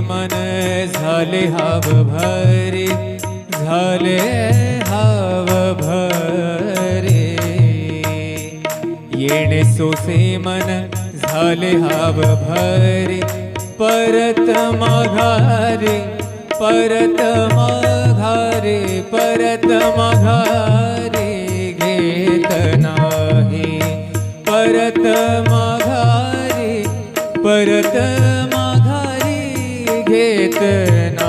मन झाले हाव भरे झाले हाव भरे. येणे सोसे मन झाले हाव भरे परत माघारे परत माघारे परत माघारे घेत नाही. परत माघारी परत घेत नाही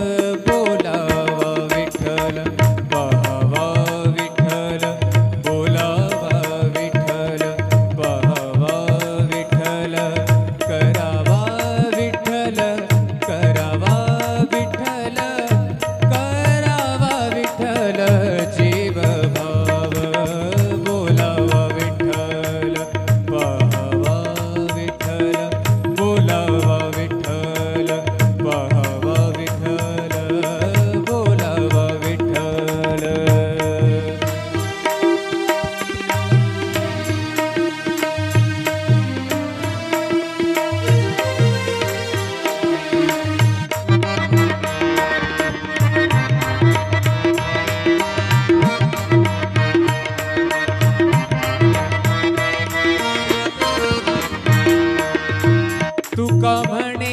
ಶೋಭಣೆ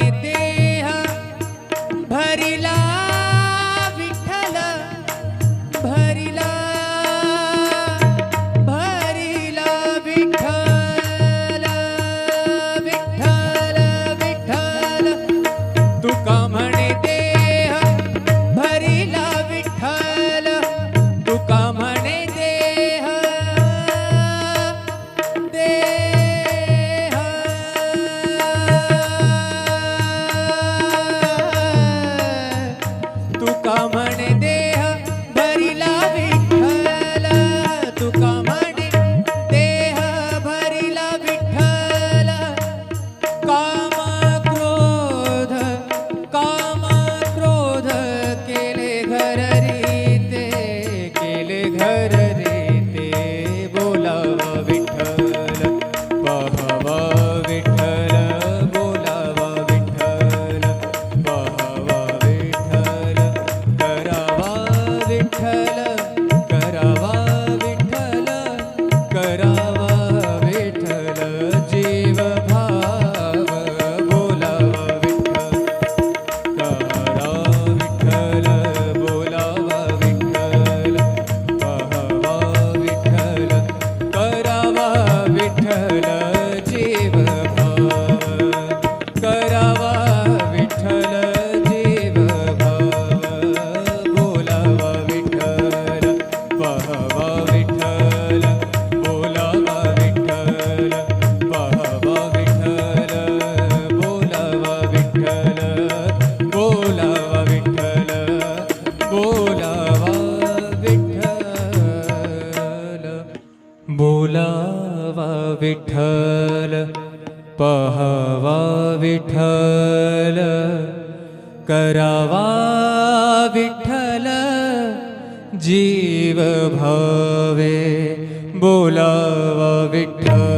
बोला बोलावा विठ्ठल करावा विठलकिल जीव भावे बोलावा विठ्ठल।